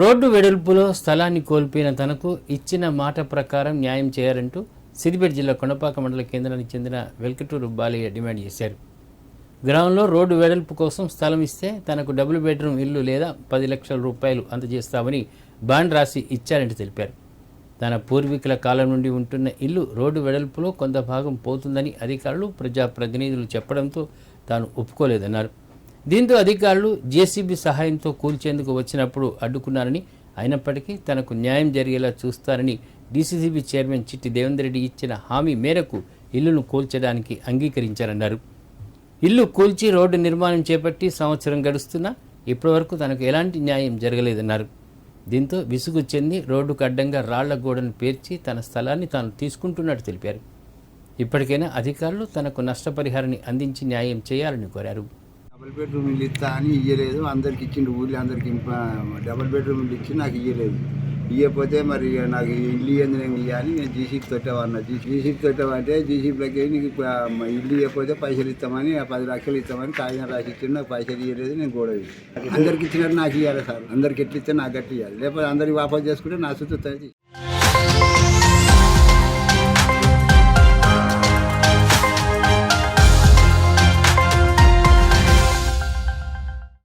Road వెడల్పులో స్థలాన్ని కోల్పోయిన తనకు ఇచ్చిన మాట ప్రకారం న్యాయం చేయాలంటూ సిద్దిపేట జిల్లా కొండపాక మండల కేంద్రానికి చెందిన వెల్కటూరు బాలయ్య డిమాండ్ చేశారు. గ్రామంలో రోడ్డు వెడల్పు కోసం స్థలం ఇస్తే తనకు డబుల్ బెడ్రూమ్ ఇల్లు లేదా పది లక్షల రూపాయలు అందజేస్తామని బాండ్ రాసి ఇచ్చారంటూ తెలిపారు. తన పూర్వీకుల కాలం నుండి ఉంటున్న ఇల్లు రోడ్డు వెడల్పులో కొంత భాగం పోతుందని అధికారులు ప్రజాప్రతినిధులు చెప్పడంతో తాను ఒప్పుకోలేదన్నారు. దీంతో అధికారులు జేసీబీ సహాయంతో కూల్చేందుకు వచ్చినప్పుడు అడ్డుకున్నారని అయినప్పటికీ తనకు న్యాయం జరిగేలా చూస్తారని డీసీసీబీ చైర్మన్ చిట్టి దేవేందర్రెడ్డి ఇచ్చిన హామీ మేరకు ఇల్లును కూల్చడానికి అంగీకరించారన్నారు. ఇల్లు కూల్చి రోడ్డు నిర్మాణం చేపట్టి సంవత్సరం గడుస్తున్నా ఇప్పటివరకు తనకు ఎలాంటి న్యాయం జరగలేదన్నారు. దీంతో విసుగు చెంది రోడ్డుకు అడ్డంగా రాళ్ళ గోడను పేర్చి తన స్థలాన్ని తాను తీసుకుంటున్నట్టు తెలిపారు. ఇప్పటికైనా అధికారులు తనకు నష్టపరిహారాన్ని అందించి న్యాయం చేయాలని కోరారు. డబుల్ బెడ్రూమ్ ఇల్లు ఇస్తా అని ఇయ్యలేదు. అందరికి ఇచ్చిండు ఊళ్ళో అందరికి డబుల్ బెడ్రూమ్ ఇల్లు ఇచ్చి నాకు ఇయ్యలేదు. ఇవ్వకపోతే మరి నాకు ఇల్లు ఇయ్యంది నేను ఇవ్వాలి నేను జీసీపీ తొట్టవన్నా జీసీపీ తొట్టమంటే జీసీపీలకి నీకు ఇల్లు ఇవ్వకపోతే పైసలు ఇస్తామని ఆ పది లక్షలు ఇస్తామని కాగితం రాసి ఇచ్చిండు నాకు పైసలు ఇవ్వలేదు నేను గొడవ అందరికి ఇచ్చినట్టు నాకు ఇవ్వాలి సార్. అందరికి ఎట్లు ఇస్తే నాకు గట్టి ఇవ్వాలి లేకపోతే అందరికి వాపస్ చేసుకుంటే నా సుత్తు